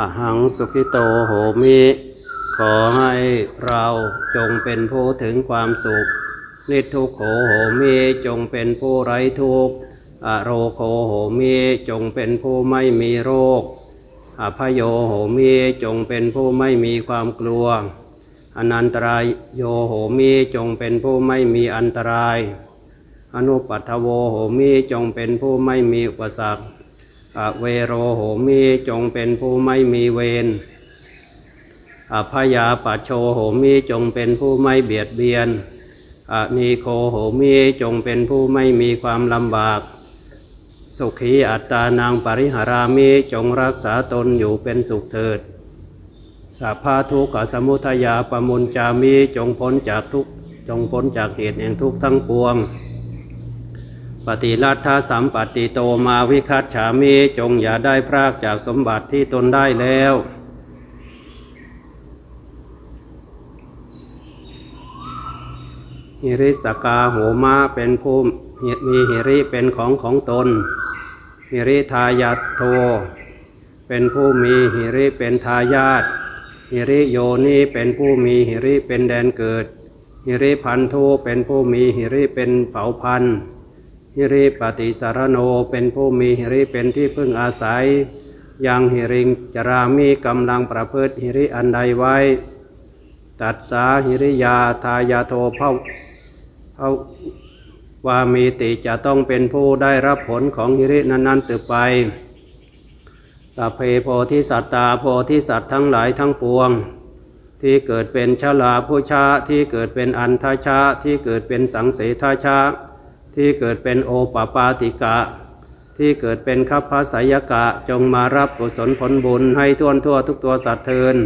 อหังสุขิโตโหมิ ขอให้เราจงเป็นผู้ถึงความสุข นิทุโขโหมิจงเป็นผู้ไร้ทุกข์อโรโคโหมิจงเป็นผู้ไม่มีโรคอภโยโหมิจงเป็นผู้ไม่มีความกลัว อนันตรายโยโหมิจงเป็นผู้ไม่มีอันตราย อนุปัทโวโหมิจงเป็นผู้ไม่มีอุปสรรค อเวโรโหมิจงเป็นผู้ไม่มีเวรอภยาปัโชโหมิจงเป็นผู้ไม่เบียดเบียนอนีโคโหมิจงเป็นผู้ไม่มีความลำบาก สุขีอัตตานางปริหารามิจงรักษาตนอยู่เป็นสุขเถิดสัพพาทุกขสมุทยาปมุญจามิจงพ้นจากทุกจงพ้นจากเหตุแห่งทุกข์ทั้งปวง ปฏิรัตถสัมปติโตมาวิคัตฉามิจงอย่าได้พรากจากสมบัติที่ตนได้แล้ว หิริสกาโหมาเป็นผู้มีหิริเป็นของของตน หิริทายาทโท เป็นผู้มีหิริเป็นทายาทหิริโยนีเป็นผู้มีหิริเป็นแดนเกิด หิริพันธุเป็นผู้มีหิริเป็นเผ่าพันธุ์ หิริปฏิสารโนเป็นผู้มีหิริเป็นที่พึ่งอาศัย ยังหิริงจรามีกำลังประพฤติหิริอันใดไว้ ตัดสาหิริยาทายาโทเภาเภาวามีติจะต้องเป็นผู้ได้รับผลของหิรินั้นๆสืบไปสัพเพโพธิสัตตาโพธิสัตว์ทั้งหลายทั้งปวง ที่เกิดเป็นชลาผู้ชาที่เกิดเป็นอันทชาที่เกิดเป็นสังเสทชา ที่เกิดเป็นโอปปาติกะ ที่เกิดเป็นคัพพสยกะจงมารับกุศลผลบุญให้ทั่วทั่วทุกตัวสัตว์เทิน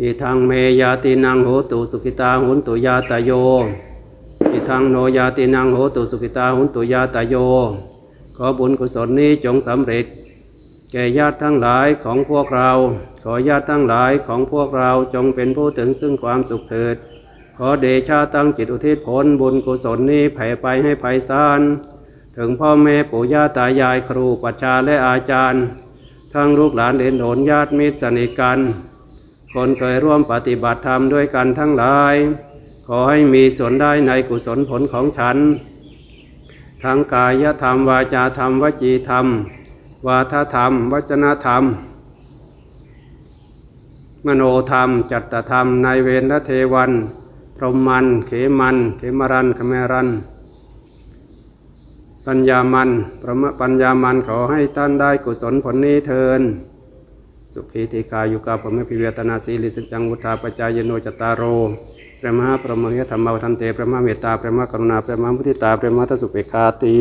อิทังเมยาตินังโหตุสุขิตาหุนตุยาตโยอิทังโนยาตินังโหตุสุขิตาหุนตุยาตโย ขอบุญกุศลนี้จงสำเร็จ แก่ญาติทั้งหลายของพวกเรา ขอญาติทั้งหลายของพวกเราจงเป็นผู้ถึงซึ่งความสุขเถิด ขอเดชาตั้งจิตอุทิศผลบุญกุศลนี้แผ่ไปให้ไพศาลถึงพ่อแม่ปู่ย่าตายายครูปัจฉาและอาจารย์ ทั้งลูกหลานเด่นโหนญาติมิตรสนิทกัน คนเคยร่วมปฏิบัติธรรมด้วยกันทั้งหลาย ขอให้มีส่วนได้ในกุศลผลของฉัน ทั้งกายธรรมวาจาธรรมวจีธรรม วาทธรรม วจนธรรม มโนธรรม จัตตธรรมในเวรและเทวัน รมมัน เขมัน เขมรันขเมรัน ปัญญามันประมปัญญามันขอให้ท่านได้กุศลผลนี้เทิน สุขีติคายุกาปเมพิเวตนาสีลิสจังวุธาปจายโนจตารโรพระมหาพระมหิธรรมวทันเตพระมหาเมตตาพระมหากรุณาพระมหามุทิตาพระมหาทสุเปคาติ